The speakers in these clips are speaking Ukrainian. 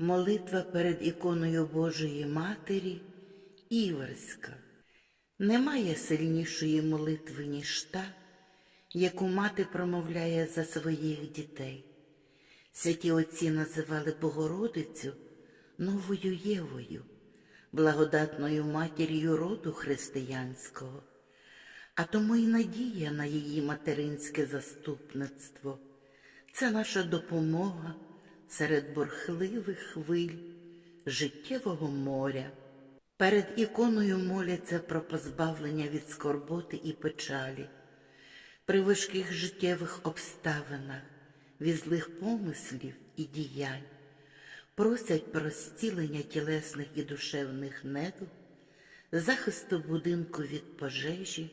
Молитва перед іконою Божої Матері Іверська. Немає сильнішої молитви, ніж та, яку мати промовляє за своїх дітей. Святі отці називали Богородицю новою Євою, благодатною матір'ю роду християнського, а тому й надія на її материнське заступництво. Це наша допомога серед бурхливих хвиль життєвого моря. Перед іконою моляться про позбавлення від скорботи і печалі, при важких життєвих обставинах, від злих помислів і діянь, просять про зцілення тілесних і душевних недуг, захисту будинку від пожежі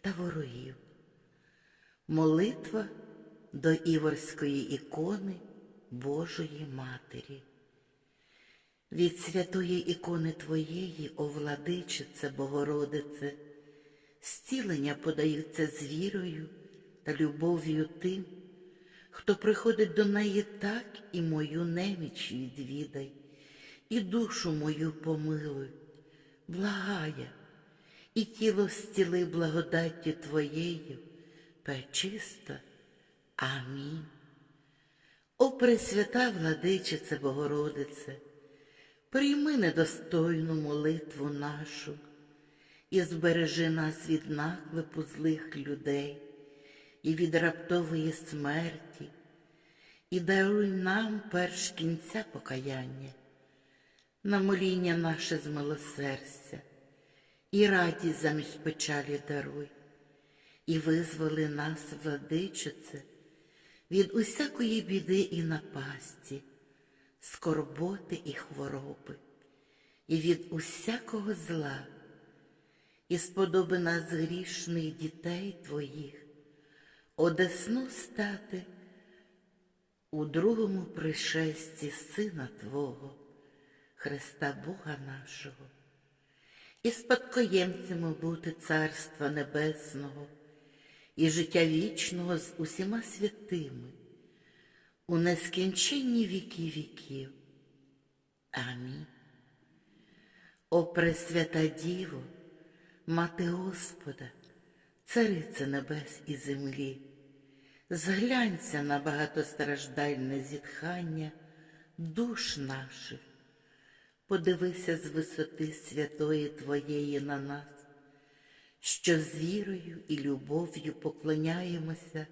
та ворогів. Молитва до Іворської ікони Божої Матері. Від святої ікони Твоєї, о владичице Богородице, зцілення подаються з вірою та любов'ю тим, хто приходить до неї так і мою неміч відвідай, і душу мою помилуй, благає, і тіло зціли благодаттю Твоєю, пречиста. Амінь. О Пресвята владичице Богородице, прийми недостойну молитву нашу і збережи нас від наклепу злих людей і від раптової смерті, і даруй нам перш кінця покаяння, на моління наше з милосердя, і радість замість печалі даруй, і визволи нас, владичице, від усякої біди і напасті, скорботи і хвороби, і від усякого зла, і сподоби нас грішних дітей Твоїх, одесну стати у другому пришесті Сина Твого, Христа Бога нашого, і спадкоємцями бути Царства Небесного і життя вічного з усіма святими у нескінченні віки віків. Амінь. О Пресвята Діво, Мати Господа, Царице небес і землі, зглянься на багатостраждальне зітхання душ наших, подивися з висоти святої Твоєї на нас що з вірою і любов'ю поклоняємося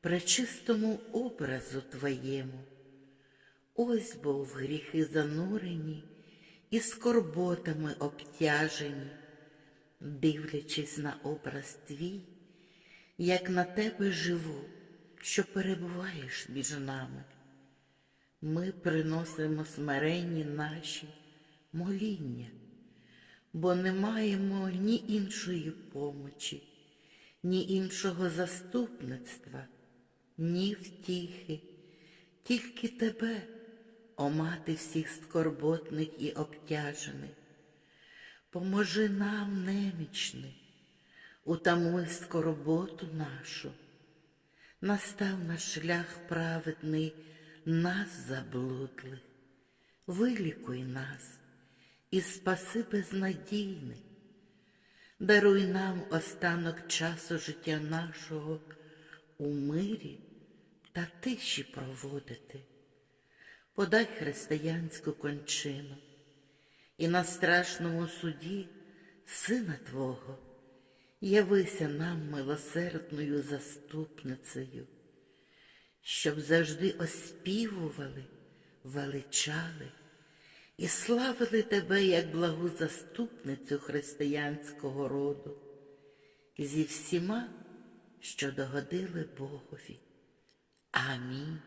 пречистому образу Твоєму. Ось бо в гріхи занурені і скорботами обтяжені, дивлячись на образ Твій, як на тебе живу, що перебуваєш між нами. Ми приносимо смиренні наші моління бо не маємо ні іншої помочі, ні іншого заступництва, ні втіхи, тільки тебе, о мати всіх скорботних і обтяжених. Поможи нам, немічни, утамуй скорботу нашу, настав на шлях праведний нас заблудлих, вилікуй нас і спаси безнадійний. Даруй нам останок часу життя нашого у мирі та тиші проводити. Подай християнську кончину і на страшному суді Сина Твого явися нам милосердною заступницею, щоб завжди оспівували, величали і славили тебе як благу заступницю християнського роду зі всіма, що догодили Богові. Амінь.